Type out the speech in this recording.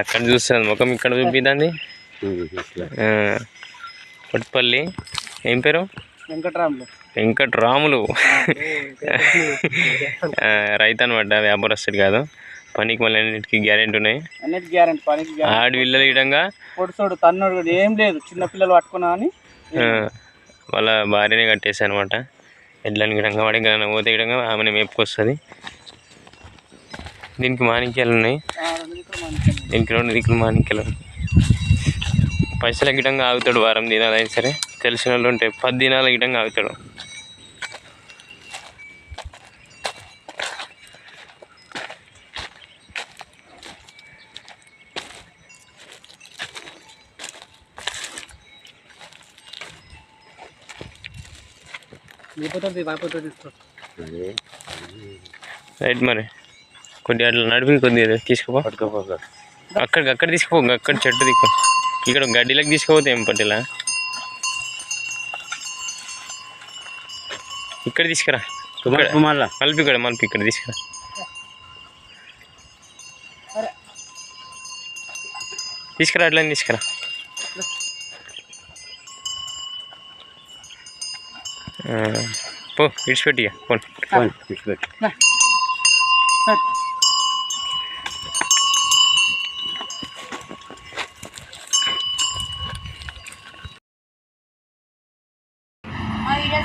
అక్కడ చూస్తుంది ముఖం ఇక్కడ చూపిద్దాంది కొట్టుపల్లి ఏం పేరు? వెంకట్రాములు. వెంకట్రాములు. రైతు అనమాట వ్యాపారస్తుడు కాదు. పనికి మళ్ళీ అన్నిటికీ గ్యారెంటీ ఉన్నాయి. అన్నిటి గ్యారెంటీ పనికి ఆడి విల్లలు ఇడంగా? పొడుసోడు తన్నోడు ఏం లేదు. చిన్న పిల్లలు పట్టుకున్నా అని వాళ్ళ భార్యనే కట్టేసి అనమాట ఎడ్లని గిడంగా వాడి పోతే గిడంగా ఆమెను మేపుకొస్తుంది. దీనికి మాణిక్యాలు ఉన్నాయి. దీనికి రెండు దిక్కులు మాణిక్యాలు ఉన్నాయి. పైసల గిడంగా ఆగుతాడు వారం దినాలు అయినా సరే. తెలిసిన వాళ్ళు ఉంటే పది దినాల గిడంగా ఆగుతాడు రైట్ మరి. కొద్దిగా అట్లా నడిపి కొద్దిగా తీసుకుపో. అక్కడికి అక్కడ తీసుకుపో అక్కడ చెట్టు దిక్కు ఇక్కడ గడ్డిలోకి తీసుకుపోతే ఏం పట్టిలా ఇక్కడ తీసుకురా ఇక్కడ. మళ్ళా మలిపి ఇక్కడ మలిపి ఇక్కడ తీసుకురా తీసుకురా అట్లా తీసుకురా ఆ, పో విడిచిపెట్టి ఇక, పోనీ ఫోన్